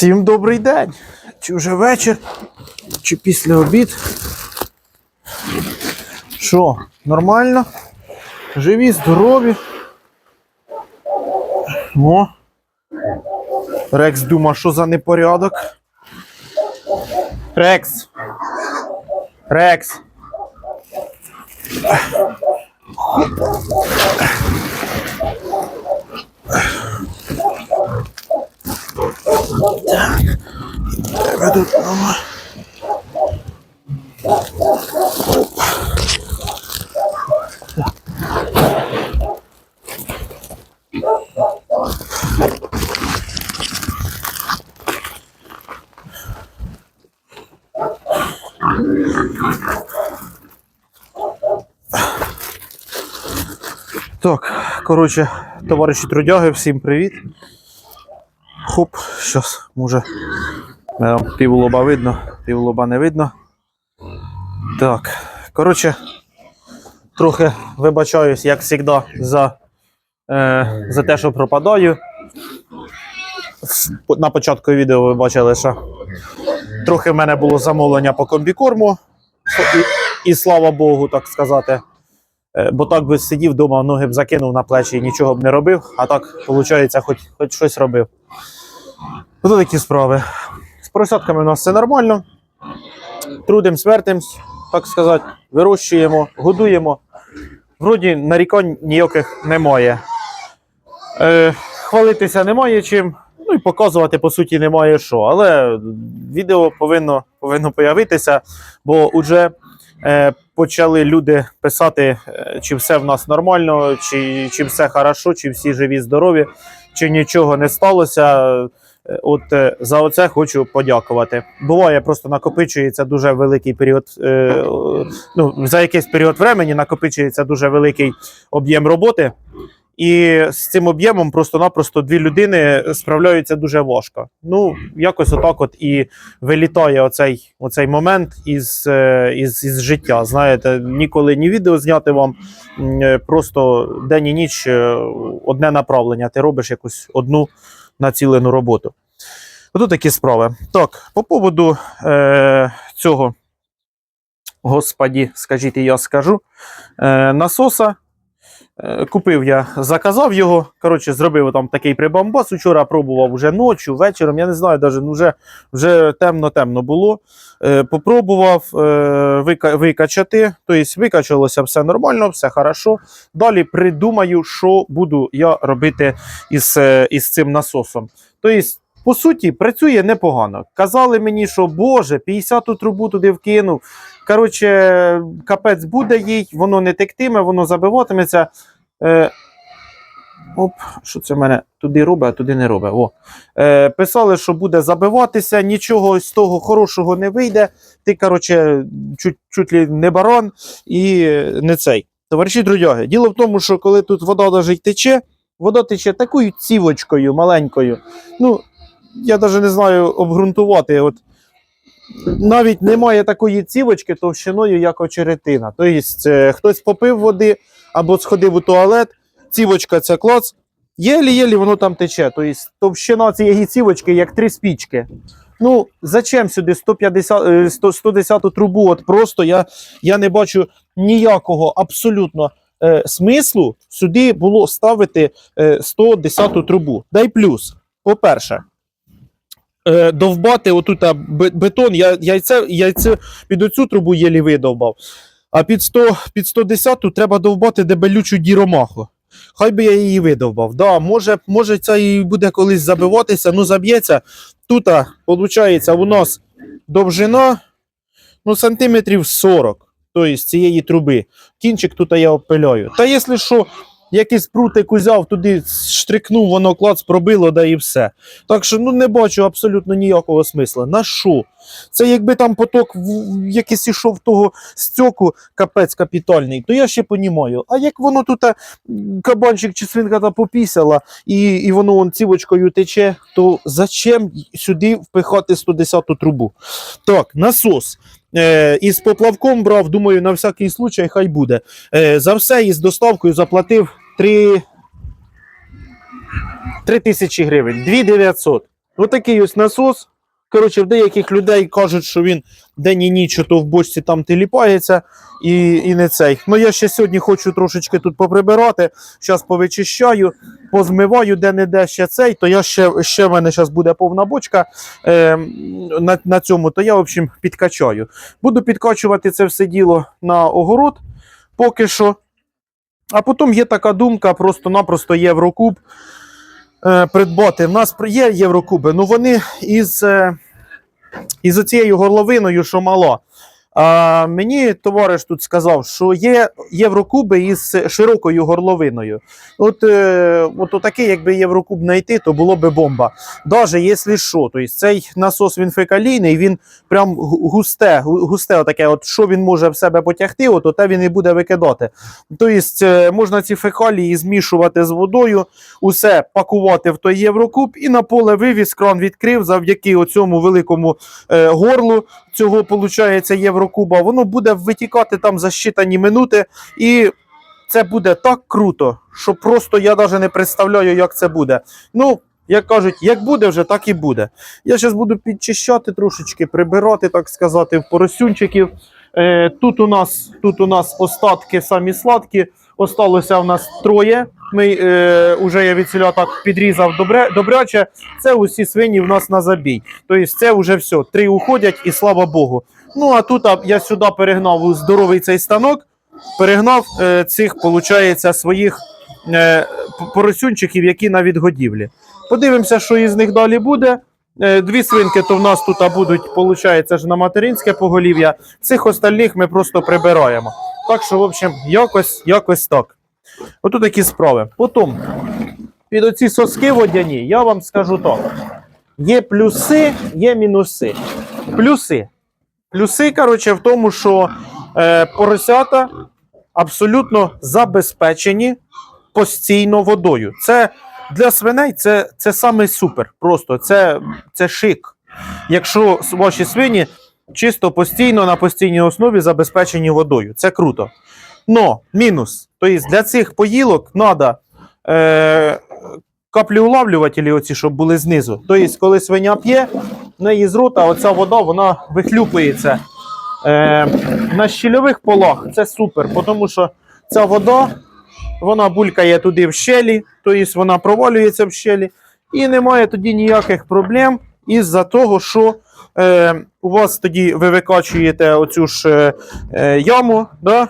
Всім добрий день. Чи вже вечір, чи після обід. Що, нормально? Живі, здорові. О. Рекс думає, що за непорядок. Рекс. Рекс. Тут. Так, коротше, товариші трудяги, всім привіт. Хоп, щас, може, пів лоба видно, пів лоба не видно. Так, коротше, трохи вибачаюсь, як завжди, за, е, за те, що пропадаю. На початку відео ви бачили, що трохи в мене було замовлення по комбікорму. І, і слава Богу, так сказати. Е, Бо так би сидів вдома, ноги б закинув на плечі і нічого б не робив, а так, виходить, хоч, хоч щось робив. Ось такі справи. З поросятками у нас все нормально. Трудим, свертимось, так сказати, вирощуємо, годуємо. Вроді нарікань ніяких немає. Е, хвалитися немає чим, ну і показувати, по суті, немає що. Але відео повинно, повинно появитися, бо вже е, почали люди писати, е, чи все в нас нормально, чи, чи все хорошо, чи всі живі, здорові, чи нічого не сталося. Е, От е, за оце хочу подякувати. Буває, просто накопичується дуже великий період. Е, ну, за якийсь період времени накопичується дуже великий об'єм роботи. І з цим об'ємом просто-напросто дві людини справляються дуже важко. Ну, якось отак от і вилітає оцей, оцей момент із, із, із життя. Знаєте, ніколи ні відео зняти вам, просто день і ніч одне направлення. Ти робиш якусь одну націлену роботу. Ото такі справи. Так, по поводу е, цього, господі, скажіть, я скажу, е, насоса. Е, Купив я, заказав його. Коротше, зробив там такий прибамбас. Учора пробував вже ночі, вечором. Я не знаю, даже, ну вже, вже темно-темно було. Е, попробував е, вика- викачати. Тобто викачалося все нормально, все хорошо. Далі придумаю, що буду я робити із, е, із цим насосом. Тобто, по суті, працює непогано. Казали мені, що Боже, 50-ту трубу туди вкинув. Коротше, капець буде їй, воно не тектиме, воно забиватиметься. Е, оп, що це в мене туди робить, а туди не робить. О. Е, писали, що буде забиватися, нічого з того хорошого не вийде. Ти, коротше, чуть, чуть ли не барон і не цей. Товариші друзі, діло в тому, що коли тут вода навіть тече, вода тече такою цівочкою маленькою. Ну, я навіть не знаю обґрунтувати. От, навіть немає такої цівочки товщиною, як очеретина. Тобто, е, хтось попив води або сходив у туалет, цівочка це клац, єлі-єлі воно там тече. Тобто, товщина цієї цівочки як три спічки. Ну, зачем сюди 150, е, 100, 110 трубу? От просто я, я не бачу ніякого абсолютно е, смислу сюди було ставити е, 110 трубу. Дай плюс. По-перше, е, довбати отут бетон, я, яйце, яйце під оцю трубу єлі видовбав. А під 100, під 110 треба довбати дебелючу діромаху. Хай би я її видовбав. Да, може, може це і буде колись забиватися, ну заб'ється. Тут, виходить, у нас довжина ну, сантиметрів 40 тобто цієї труби. Кінчик тут я обпиляю. Та якщо що, якийсь прутик узяв, туди штрикнув, воно клац пробило, да і все. Так що ну, не бачу абсолютно ніякого смисла. На що? Це якби там поток якийсь ішов того стьоку, капець капітальний, то я ще понімаю. А як воно тут кабанчик чи свинка та попісяла, і, і воно он цівочкою тече, то зачем сюди впихати 110-ту трубу? Так, насос. Е, із поплавком брав, думаю, на всякий случай хай буде. Е, за все із доставкою заплатив 3, 3 тисячі гривень, 2900. Отакий ось насос. Коротше, в деяких людей кажуть, що він день і ніч то в бочці там тіліпається і, і не цей. Ну я ще сьогодні хочу трошечки тут поприбирати. Зараз повичищаю, позмиваю де-не-де ще цей, то я ще, ще в мене зараз буде повна бочка е, на, на цьому, то я, в общем, підкачаю. Буду підкачувати це все діло на огород поки що. А потім є така думка, просто-напросто Єврокуб придбати. В нас є Єврокуби, ну вони із, е, із оцією горловиною, що мало. А мені товариш тут сказав, що є Єврокуби із широкою горловиною. От, е, от такий, якби Єврокуб знайти, то було би бомба. Даже якщо що, тобто цей насос він фекалійний, він прям густе, густе отаке, от що він може в себе потягти, от те він і буде викидати. Тобто можна ці фекалії змішувати з водою, усе пакувати в той Єврокуб і на поле вивіз, кран відкрив завдяки оцьому великому е, горлу цього, виходить, Єврокуба. Воно буде витікати там за щитані минути, і це буде так круто, що просто я навіть не представляю, як це буде. Ну, як кажуть, як буде вже, так і буде. Я зараз буду підчищати трошечки, прибирати, так сказати, в поросюнчиків. Е, тут, у нас, тут у нас остатки самі сладкі. Осталося в нас троє. Ми е, уже я від селя так підрізав добре, добряче. Це усі свині в нас на забій. Тобто це вже все. Три уходять і слава Богу. Ну а тут я сюди перегнав здоровий цей станок, перегнав е, цих, виходить, своїх е, поросюнчиків, які на відгодівлі. Подивимося, що із них далі буде. Е, Дві свинки то в нас тут будуть, виходить, ж на материнське поголів'я. Цих остальних ми просто прибираємо. Так що, в общем, якось, якось так. Отут такі справи. Потім, під оці соски водяні, я вам скажу так. Є плюси, є мінуси. Плюси. Плюси, коротше, в тому, що е, поросята абсолютно забезпечені постійно водою. Це для свиней це, це саме супер. Просто це, це шик. Якщо ваші свині чисто постійно на постійній основі забезпечені водою. Це круто. Но мінус. Тобто для цих поїлок треба е, каплеулавлювателі, оці, щоб були знизу. Тобто, коли свиня п'є, неї з рота оця вода вона вихлюпується. Е, на щільових полах це супер, тому що ця вода вона булькає туди в щелі, тобто вона провалюється в щелі, і немає тоді ніяких проблем із-за того, що е, у вас тоді ви викачуєте оцю ж е, е, яму да,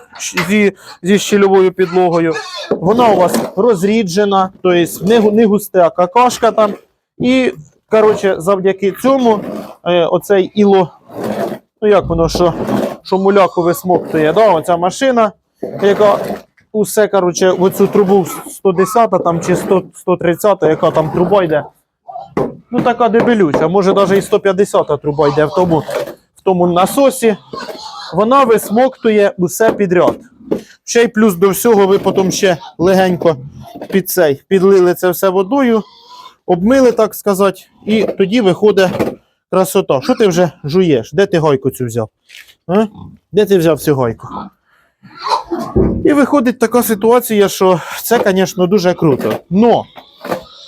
зі, зі щільовою підлогою. Вона у вас розріджена, тобто не, не густа какашка там. І, коротше, завдяки цьому е, оцей іло, ну як воно, що, що муляку висмоктує, да, оця машина, яка усе, коротше, в оцю трубу 110 там, чи 100, 130, яка там труба йде. Ну, така дебелюча, може навіть і 150 труба йде в тому, в тому насосі. Вона висмоктує усе підряд. Ще й плюс до всього ви потім ще легенько під цей підлили це все водою, обмили, так сказати, і тоді виходить красота. Що ти вже жуєш? Де ти гайку цю взяв? А? Де ти взяв цю гайку? І виходить така ситуація, що це, звісно, дуже круто. Но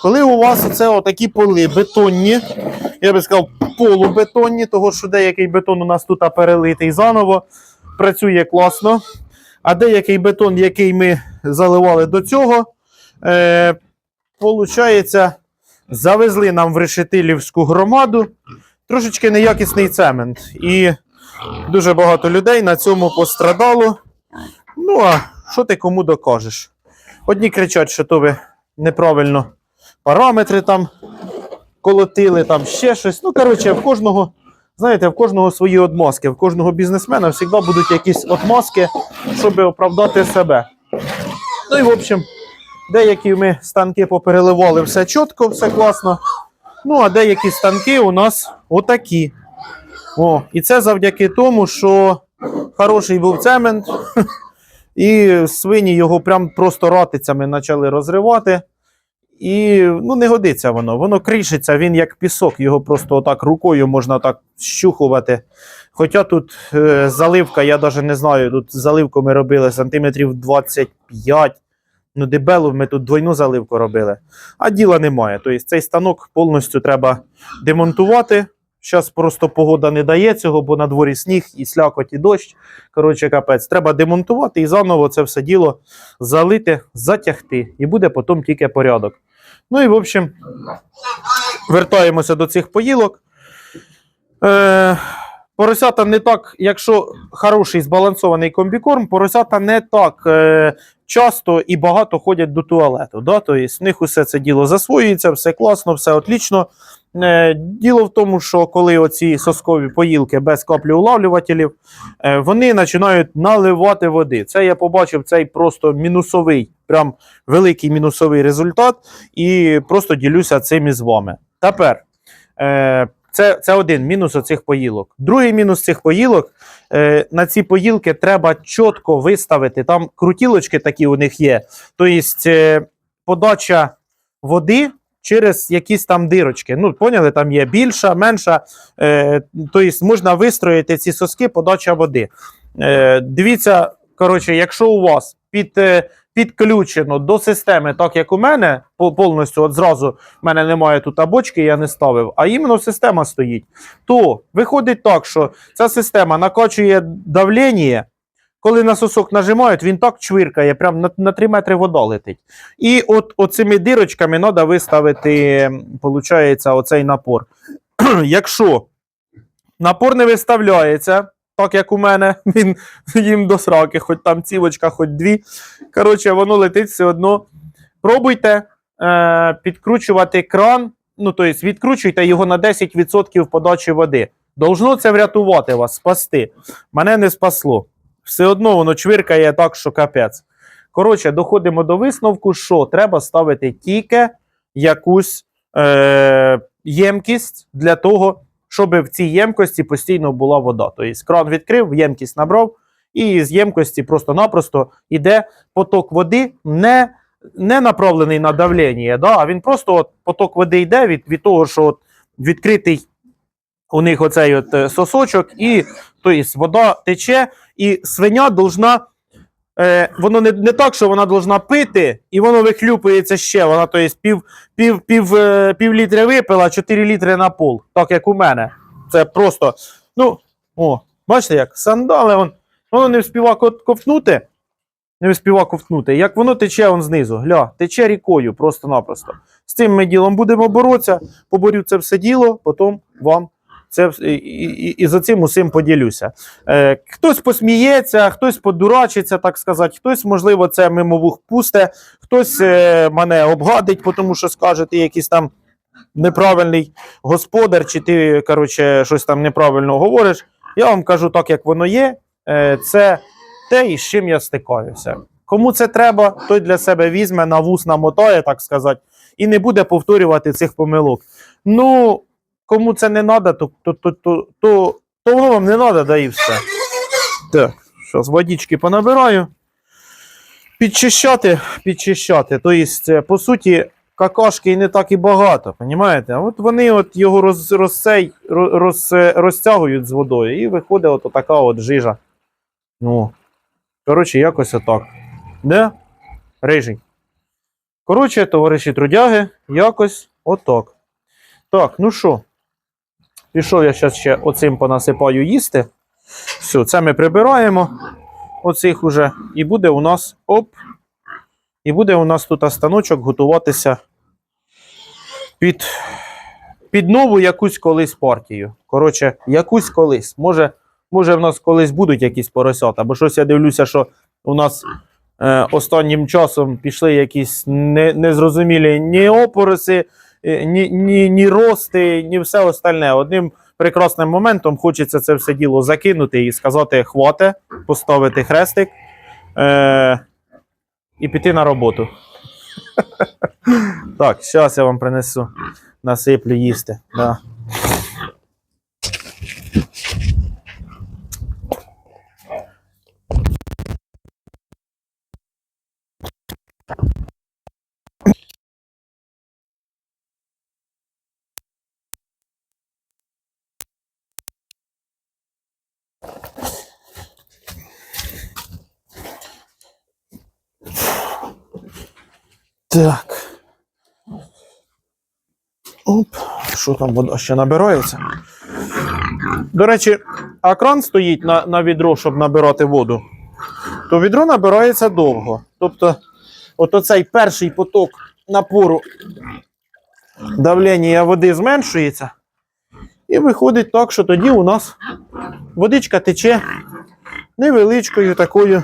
коли у вас оце отакі поли бетонні, я би сказав, полубетонні, того що деякий бетон у нас тут перелитий заново, працює класно. А деякий бетон, який ми заливали до цього, е, завезли нам в Решетилівську громаду трошечки неякісний цемент. І дуже багато людей на цьому пострадало. Ну, а що ти кому докажеш? Одні кричать, що то ви неправильно параметри там колотили, там ще щось. Ну, коротше, в кожного, знаєте, в кожного свої отмазки. В кожного бізнесмена завжди будуть якісь отмазки, щоб оправдати себе. Ну і в общем, деякі ми станки попереливали все чітко, все класно. Ну, а деякі станки у нас отакі. О, і це завдяки тому, що хороший був цемент, і свині його прям просто ратицями почали розривати. І ну, не годиться воно. Воно кришиться, він як пісок, його просто отак рукою можна так щухувати. Хоча тут е, заливка, я навіть не знаю, тут заливку ми робили сантиметрів 25, Ну, дебелу ми тут двойну заливку робили, а діла немає. Тобто цей станок повністю треба демонтувати. Зараз просто погода не дає цього, бо на дворі сніг і слякоть, і дощ. Коротше, капець. Треба демонтувати і заново це все діло залити, затягти. І буде потім тільки порядок. Ну і в общем, вертаємося до цих поїлок. Е, поросята не так, якщо хороший збалансований комбікорм, поросята не так е, часто і багато ходять до туалету. Да? Тобто в них усе це діло засвоюється, все класно, все отлічно. Е, діло в тому, що коли оці соскові поїлки без каплеулавлювателів, е, вони починають наливати води. Це я побачив цей просто мінусовий, прям великий мінусовий результат, і просто ділюся цим із вами. Тепер. Е, це, це один мінус оцих поїлок. Другий мінус цих поїлок. Е, на ці поїлки треба чітко виставити. Там крутілочки такі у них є. Тобто е, подача води через якісь там дирочки. Ну, поняли, там є більша, менша. Е, тобто можна вистроїти ці соски подача води. Е, дивіться, коротше, якщо у вас під. Е, Підключено до системи, так як у мене, повністю от зразу в мене немає тут бочки, я не ставив, а іменно система стоїть. То виходить так, що ця система накачує давлення, коли на сосок нажимають, він так чвиркає, прям на, на 3 метри вода летить. І от оцими дирочками треба виставити, виходить, оцей напор. Якщо напор не виставляється, так як у мене, він їм до сраки, хоч там цівочка, хоч дві. Коротше, воно летить все одно. Пробуйте е, підкручувати кран, ну тобто відкручуйте його на 10% подачі води. Должно це врятувати вас, спасти. Мене не спасло. Все одно воно чвиркає так, що капець. Коротше, доходимо до висновку, що треба ставити тільки якусь е, ємкість для того, щоб в цій ємкості постійно була вода. Тобто кран відкрив, ємкість набрав, і з ємкості просто-напросто йде поток води, не, не направлений на давлення, да, а він просто от, поток води йде від, від того, що от, відкритий у них оцей от е, сосочок, і тобто, вода тече, і свиня должна. Е, воно не, не так, що вона должна пити, і воно вихлюпується ще. Вона тобто, пів, пів, пів, е, пів літри випила, 4 літри на пол, так як у мене. Це просто. Ну, о, бачите, як сандали, он, воно не вспіва ковтнути. Не вспіва ковтнути. Як воно тече он знизу. Гля, тече рікою просто-напросто. З цим ми ділом будемо боротися. Поборю це все діло, потім вам це і, і, і за цим усім поділюся. Е, хтось посміється, хтось подурачиться, так сказати, хтось, можливо, це мимо вух пусте, хтось е, мене обгадить, тому що скаже, ти якийсь там неправильний господар, чи ти, коротше, щось там неправильно говориш. Я вам кажу так, як воно є. Е, це те, із чим я стикаюся. Кому це треба, той для себе візьме на вус намотає, так сказати, і не буде повторювати цих помилок. Ну, кому це не треба, то, то, то, то, то, то воно вам не треба, да і все. Так, зараз водички понабираю. Підчищати, підчищати. Тобто, по суті, какашки і не так і багато, розумієте? От вони от його роз, розцей, роз, роз, розтягують з водою, і виходить от така от жижа. Ну, коротше, якось отак. Де? Рижий. Коротше, товариші трудяги, якось отак. Так, ну що? Пішов я зараз ще оцим понасипаю їсти. Все, це ми прибираємо. Оцих уже. І буде у нас оп. І буде у нас тут станочок готуватися під, під нову якусь колись партію. Коротше, якусь колись. Може, може, в нас колись будуть якісь поросята, бо щось я дивлюся, що у нас е, останнім часом пішли якісь не, незрозумілі ні опороси, е, ні, ні, ні рости, ні все остальне. Одним прекрасним моментом хочеться це все діло закинути і сказати хвате, поставити хрестик е, і піти на роботу. так, зараз я вам принесу, насиплю їсти. Да. Так. Оп, що там вода ще набирається? До речі, а кран стоїть на, на відро, щоб набирати воду. То відро набирається довго. Тобто, от оцей перший поток напору давлення води зменшується. І виходить так, що тоді у нас водичка тече невеличкою такою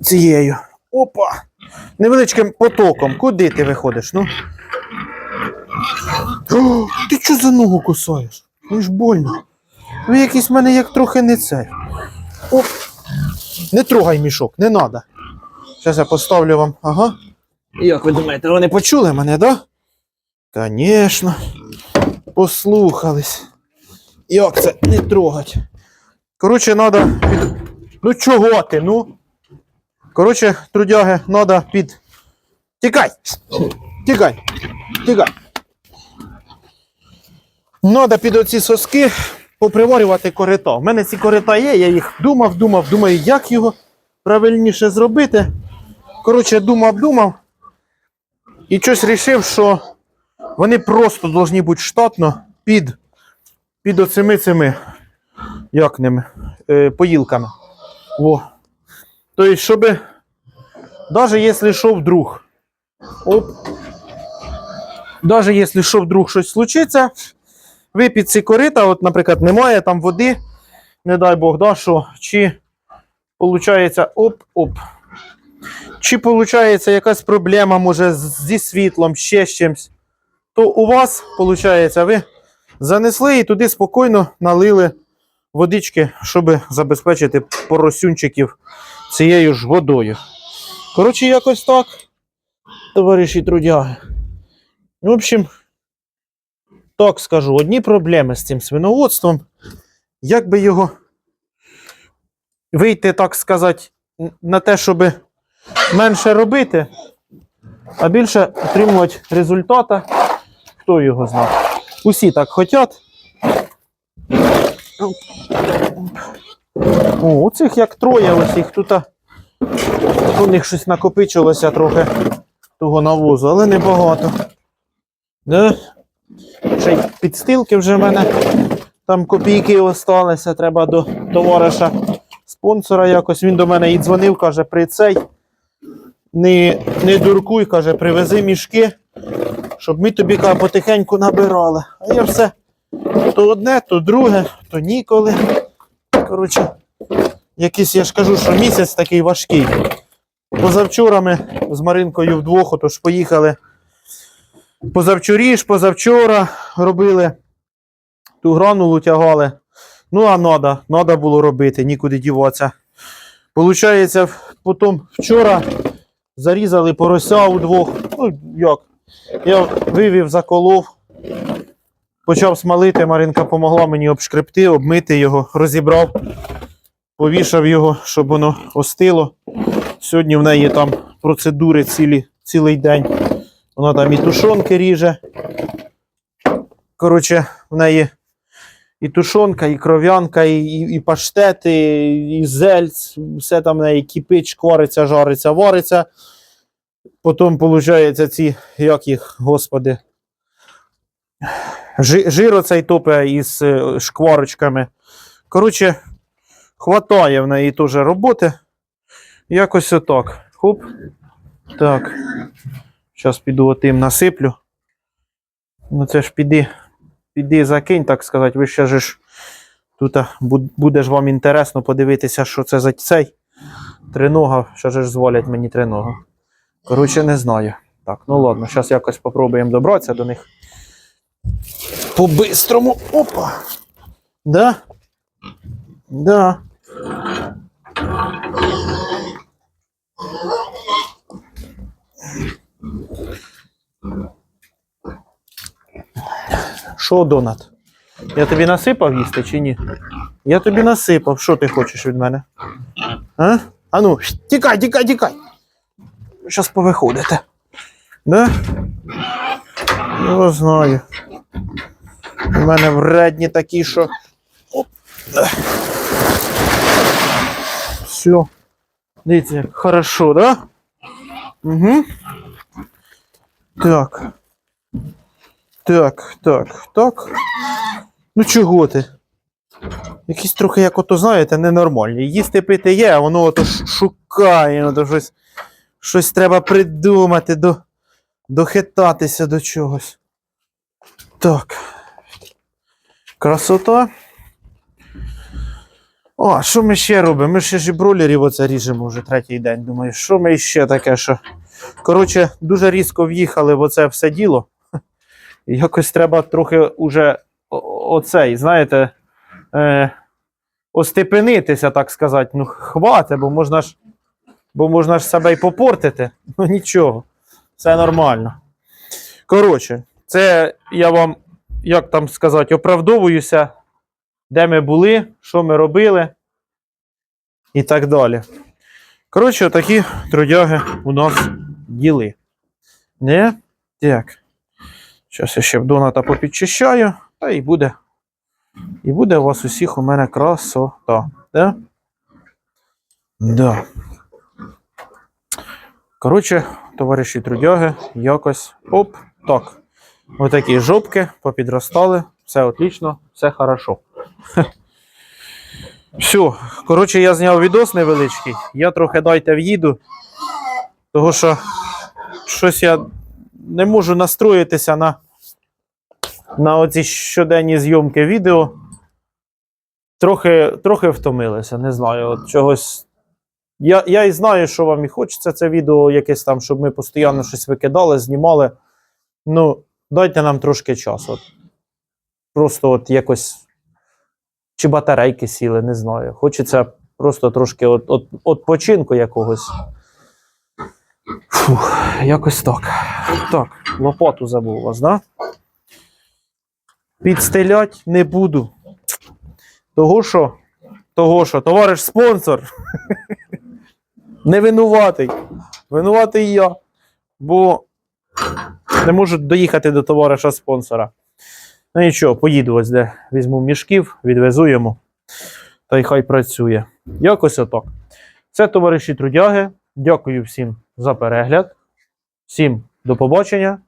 цією. Опа! Невеличким потоком. Куди ти виходиш? Ну? О, ти що за ногу кусаєш? Мені ж больно. Ви якийсь в мене як трохи не цей. Оп. Не трогай мішок, не треба. Зараз я поставлю вам. Ага. Як ви думаєте, вони почули мене, да? Звісно. Послухались. Як це не трогать? Коротше, треба під. Ну чого ти? Ну? Коротше, трудяги, треба під. Тікай! Тікай! Тікай! Треба під оці соски поприварювати корита. У мене ці корита є, я їх думав, думав, думаю, як його правильніше зробити. Коротше, думав, думав. І щось рішив, що вони просто повинні бути штатно під, під оцими цими, як ними, е, поїлками. Во. Тобто, щоб, навіть якщо що вдруг, оп, навіть якщо що вдруг щось случиться, ви під ці корита, от, наприклад, немає там води, не дай Бог, да, що, чи получається оп-оп. Чи получається якась проблема, може, зі світлом, ще з чимось, то у вас, виходить, ви занесли і туди спокійно налили водички, щоб забезпечити поросюнчиків цією ж водою. Коротше, якось так, товариші трудяги. В общем, так скажу, одні проблеми з цим свиноводством. Як би його вийти, так сказати, на те, щоб менше робити, а більше отримувати результата, хто його знає. Усі так хочуть. О, у цих як троє, ось їх тут. У них щось накопичилося трохи того навозу, але небагато. Да? Ще й підстилки вже в мене там копійки осталися. Треба до товариша спонсора якось. Він до мене і дзвонив, каже, при цей. Не, не дуркуй, каже, привези мішки, щоб ми тобі потихеньку набирали. А я все то одне, то друге, то ніколи. Коротше, якийсь, я ж кажу, що місяць такий важкий. Позавчора ми з Маринкою вдвох, отож поїхали. Позавчоріж, позавчора робили, ту гранулу тягали. Ну, а надо, надо було робити, нікуди діватися. Получається, потім вчора зарізали порося удвох. Ну, як? Я вивів, заколов, почав смалити, Маринка допомогла мені обшкребти, обмити його, розібрав, повішав його, щоб воно остило. Сьогодні в неї там процедури цілі, цілий день. Вона там і тушонки ріже. Коротше, в неї і тушонка, і кров'янка, і, і, і паштети, і зельць, все там в неї кипить, шквариться, жариться, вариться. Потім, виходить, ці, як їх, господи, жи- жир оцей топе із е, шкварочками. Коротше, хватає в неї теж роботи. Якось отак. Хоп. Так. Зараз піду отим насиплю. Ну це ж піди, піди закинь, так сказати. Ви ще ж тут буде вам інтересно подивитися, що це за цей тринога. Що ж зволять мені тринога. Коротше, не знаю. Так, ну ладно, зараз якось попробуємо добратися до них. По-бистрому. Опа. Да? Да. Що, Донат? Я тобі насипав їсти чи ні? Я тобі насипав. Що ти хочеш від мене? А? А ну, тікай, тікай, тікай. Щас повиходите. Да? Я знаю. У мене вредні такі, що. Все. Дивіться, хорошо, да? Угу. Так. Так, так, так. Ну чого ти? Якісь трохи, як ото, знаєте, ненормальні. Їсти пити є, а воно ото шукає, ото щось, щось треба придумати, до, дохитатися до чогось. Так. Красота. О, а що ми ще робимо? Ми ще ж і бролерів оце ріжемо вже третій день. Думаю, що ми ще таке, що. Коротше, дуже різко в'їхали в оце все діло. Якось треба трохи уже оцей, знаєте, е, остепенитися, так сказати. Ну, хвати, бо можна ж, бо можна ж себе й попортити. Ну нічого, все нормально. Коротше, це я вам, як там сказати, оправдовуюся, де ми були, що ми робили і так далі. Коротше, такі трудяги у нас діли. Не? Так. Зараз я ще доната попідчищаю, та і буде. І буде у вас усіх у мене красота. Да? Да. Коротше, товариші трудяги, якось. Оп, так. Отакі жопки попідростали, все отлично, все хорошо. Все, коротше, я зняв відос невеличкий. Я трохи дайте в'їду, того що щось я не можу настроїтися на, на оці щоденні зйомки відео. Трохи, трохи втомилися, не знаю. От чогось. Я, я і знаю, що вам і хочеться це відео якесь там, щоб ми постійно щось викидали, знімали. Ну, дайте нам трошки часу. Просто от якось. Чи батарейки сіли, не знаю. Хочеться просто трошки от, от, отпочинку якогось. Фух, якось так. Так, лопату забув вас, да? Підстелять не буду. Того що? Того що, товариш спонсор. Не винуватий. Винуватий я. Бо не можу доїхати до товариша спонсора. Ну нічого, поїду ось де візьму мішків, відвезу йому. Та й хай працює. Якось отак. Це товариші трудяги. Дякую всім за перегляд. Всім до побачення.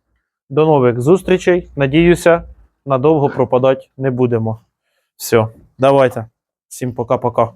До нових зустрічей. Надіюся, надовго пропадати не будемо. Все, давайте. Всім пока-пока.